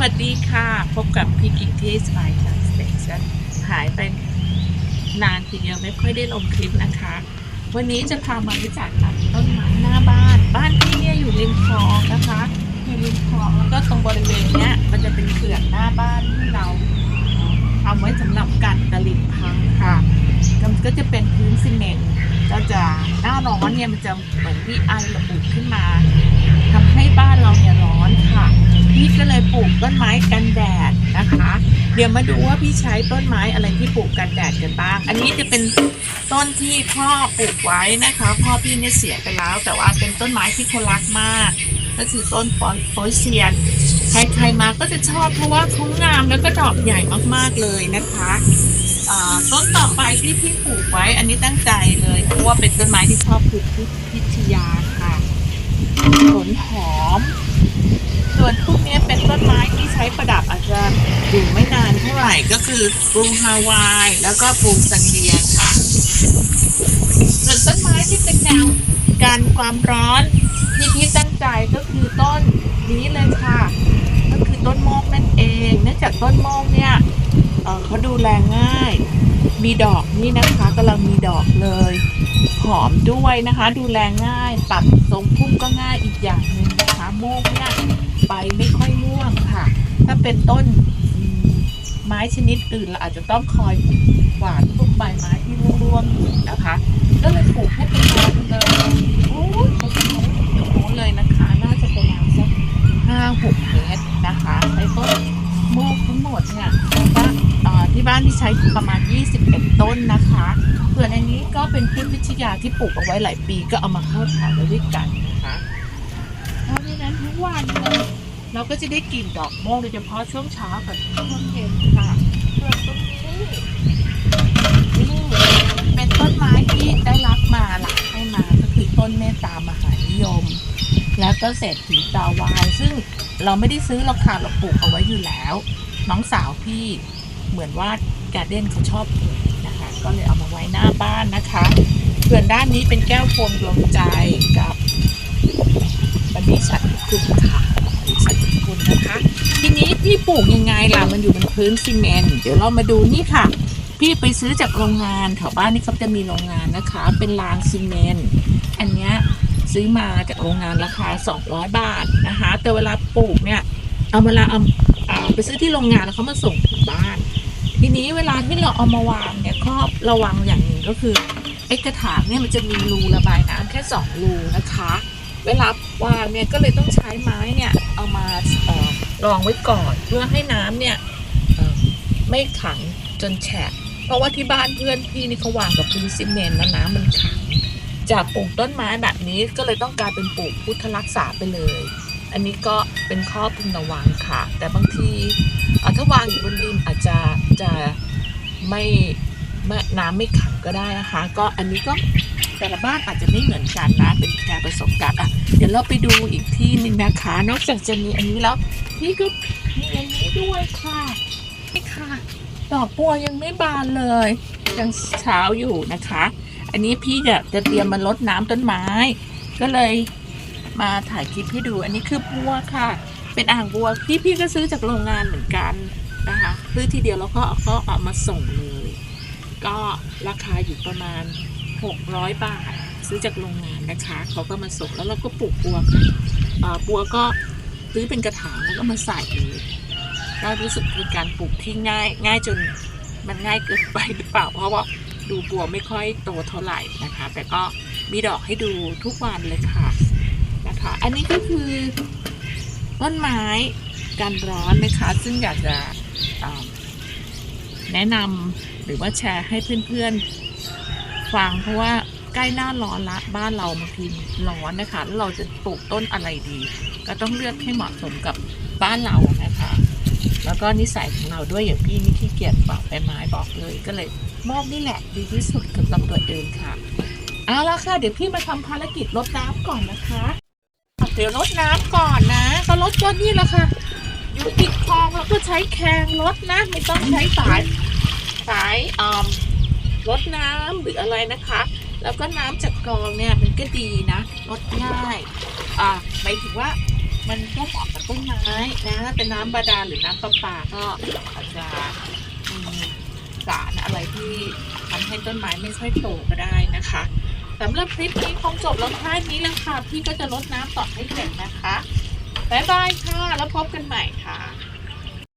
วัสดีค่ะ พบกับพี่กิ่งที่สไปทางสเตชันหายไปนานทีเดียวไม่ค่อยได้ลงคลิปนะคะ วันนี้จะพามารู้จักกับต้นไม้หน้าบ้าน บ้านพี่เนี่ยอยู่ริมคลองนะคะอยู่ริมคลองแล้วก็ตรงบริเวณเนี้ยมันจะเป็นเขื่อนหน้าบ้านที่เราทำไว้สำหรับกันตลิ่งพังค่ะมันก็จะเป็นพื้นซีเมนต์ก็จะหน้าร้อนเนี่ยมันจะเหมือนมีไอระอุขึ้นมาทำให้บ้านเราเนี่ย ลยปลูกต้นไม้กันแดดนะคะ เดี๋ยวมาดูว่าพี่ใช้ต้นไม้อะไรที่ปลูกกันแดดกันบ้าง อันนี้จะเป็นต้นที่พ่อปลูกไว้นะคะ พ่อพี่เนี่ยเสียไปแล้ว แต่ว่าเป็นต้นไม้ที่คนรักมาก ก็คือต้นโปยเซียน ใครๆมาก็จะชอบเพราะว่าเขางามแล้วก็ดอกใหญ่มากๆเลยนะคะอ่าต้นต่อไปที่พี่ปลูกไว้ อันนี้ตั้งใจเลยเพราะว่าเป็นต้นไม้ที่ชอบปลูกที่พิทยาค่ะผลหอม ส่วนพวกนี้เป็นต้นไม้ที่ใช้ประดับอาจจะ อยู่ไม่นานเท่าไหร่ก็คือปูฮาวาย แล้วก็ปูซันเดียค่ะส่วนต้นไม้ที่เป็นแนวการความร้อนที่พี่ตั้งใจก็คือต้นนี้เลยค่ะ ก็คือต้นโมกนั่นเอง เนื่องจากต้นโมกเนี่ยเเขาดูแลง่าย มีดอกนี่นะคะกำลังมีดอกเลย หอมด้วยนะคะ ดูแลง่ายตัดทรงพุ่มก็ง่ายอีกอย่างหนึ่งนะคะโมกเนี่ยใบไม่ค่อยร่วงค่ะ ถ้าเป็นต้น ไม้ชนิดอื่นเราอาจจะต้องคอยหวานพวกใบไม้ที่ร่วงๆอยู่นะคะ ก็เลยปลูกให้เป็นแนวเลยโอ้ยไปถึงโน้เลยนะคะ น่าจะประมาณสักห้าหกเมตรนะคะใช้ต้นโมกทั้งหมดเนี่ยบ้านเอ่อที่บ้านที่ใช้ประมาณ 21 ต้นนะคะส่วนอันนี้ก็เป็นพืชวิทยาที่ปลูกเอาไว้หลายปีก็เอามาเข้าถางไว้ด้วยกันนะคะเพราะฉะนั้นทุกวันเลย เราก็จะได้กลิ่นดอกโมกโดยเฉพาะช่วงเช้ากับช่วงเย็นค่ะส่วนตรงนี้นี่เป็นต้นไม้ที่ได้รับมาหลักให้มาก็คือต้นเมตตามหานิยม แล้วก็เศรษฐีตาวาย ซึ่งเราไม่ได้ซื้อหรอกค่ะเราปลูกเอาไว้อยู่แล้ว น้องสาวพี่เหมือนว่าการเด้นเขาชอบปลูกนะคะ ก็เลยเอามาไว้หน้าบ้านนะคะส่วนด้านนี้เป็นแก้วโฟมดวงใจกับบันนี้ฉันคุณค่ะ นะคะ ทีนี้พี่ปลูกยังไงล่ะมันอยู่บนพื้นซีเมนต์เดี๋ยวเรามาดูนี่ค่ะ พี่ไปซื้อจากโรงงานแถวบ้านนี่เขาจะมีโรงงานนะคะ เป็นรางซีเมนต์อันเนี้ยซื้อมาจากโรงงานราคา 200 บาทนะคะ แต่เวลาปลูกเนี่ยเอาเวลาเอาอ่าไปซื้อที่โรงงานแล้วเขามาส่งถึงบ้าน ทีนี้เวลาที่เราเอามาวางเนี่ยข้อระวังอย่างหนึ่งก็คือไอ้กระถางเนี่ยมันจะมีรูระบายน้ำแค่สองรูนะคะ เวลาวางเนี่ยก็เลยต้องใช้ไม้เนี่ยเอามาเอ่อ รองไว้ก่อนเพื่อให้น้ำเนี่ยไม่ขังจนแฉะ เพราะว่าที่บ้านเพื่อนพี่นี่เขาวางกับพื้นซีเมนต์แล้วน้ำมันขัง จากปลูกต้นไม้แบบนี้ก็เลยต้องกายเป็นปลูกพุทธรักษาไปเลย อันนี้ก็เป็นข้อพึงระวังค่ะ แต่บางทีเอ่อถ้าวางอยู่บนดินอาจจะจะไม่ ไม่น้ำไม่ขังก็ได้นะคะ ก็อันนี้ก็แต่ละบ้านอาจจะไม่เหมือนกันนะ เป็นแค่ประสบการณ์อะเดี๋ยวเราไปดูอีกที่หนึ่งนะคะ นอกจากจะมีอันนี้แล้วพี่ก็มีอันนี้ด้วยค่ะนี่ค่ะ ดอกบัวยังไม่บานเลยยังเช้าอยู่นะคะ อันนี้พี่จะจะเตรียมมาลดน้ำต้นไม้ ก็เลยมาถ่ายคลิปให้ดู อันนี้คือบัวค่ะ เป็นอ่างบัวที่พี่ก็ซื้อจากโรงงานเหมือนกันนะคะซื้อทีเดียวแล้วก็เอาก็เอามาส่งเลย ก็ราคาอยู่ประมาณ 600 บาท ซื้อจากโรงงานนะคะ เขาก็มาส่งแล้วเราก็ปลูกบัวบัวก็ซื้อเป็นกระถางแล้วก็มาใส่เลยก็รู้สึกเป็นการปลูกที่ง่ายง่ายจนมันง่ายเกินไปหรือเปล่า เพราะว่าดูบัวไม่ค่อยโตเท่าไหร่นะคะ แต่ก็มีดอกให้ดูทุกวันเลยค่ะนะคะ อันนี้ก็คือต้นไม้กันร้อนนะคะ ซึ่งอยากจะ แนะนำหรือว่าแชร์ให้เพื่อนๆฟังเพราะว่าใกล้หน้าร้อนละบ้านเราบางทีร้อนนะคะแล้วเราจะปลูกต้นอะไรดี ก็ต้องเลือกให้เหมาะสมกับบ้านเรานะคะ แล้วก็นิสัยของเราด้วยอย่างพี่นี่ขี้เกียจปอกใบไม้บอกเลยก็เลยมอบนี่แหละดีที่สุดสำหรับตัวเองค่ะเอาละค่ะ เดี๋ยวพี่มาทำภารกิจรดน้ำก่อนนะคะ เดี๋ยวรดน้ำก่อนนะ ก็รดก็นี่แหละค่ะ อยู่ติดคลองแล้วก็ใช้แคงรดนะ ไม่ต้องใช้สายสายอ่อมรดน้ำหรืออะไรนะคะ แล้วก็น้ำจากกรองเนี่ยมันก็ดีนะรดง่ายอ่าหมายถึงว่ามันก็เหมาะกับต้นไม้นะเป็นน้ำบาดาลหรือน้ำประปาก็อาจจะมีสารอะไรที่ทำให้ต้นไม้ไม่ค่อยโตก็ได้นะคะสำหรับคลิปนี้คงจบแล้วแค่นี้แล้วค่ะพี่ก็จะลดน้ำต่อให้เสร็จนะคะ บ๊ายบายค่ะ แล้วพบกันใหม่ค่ะ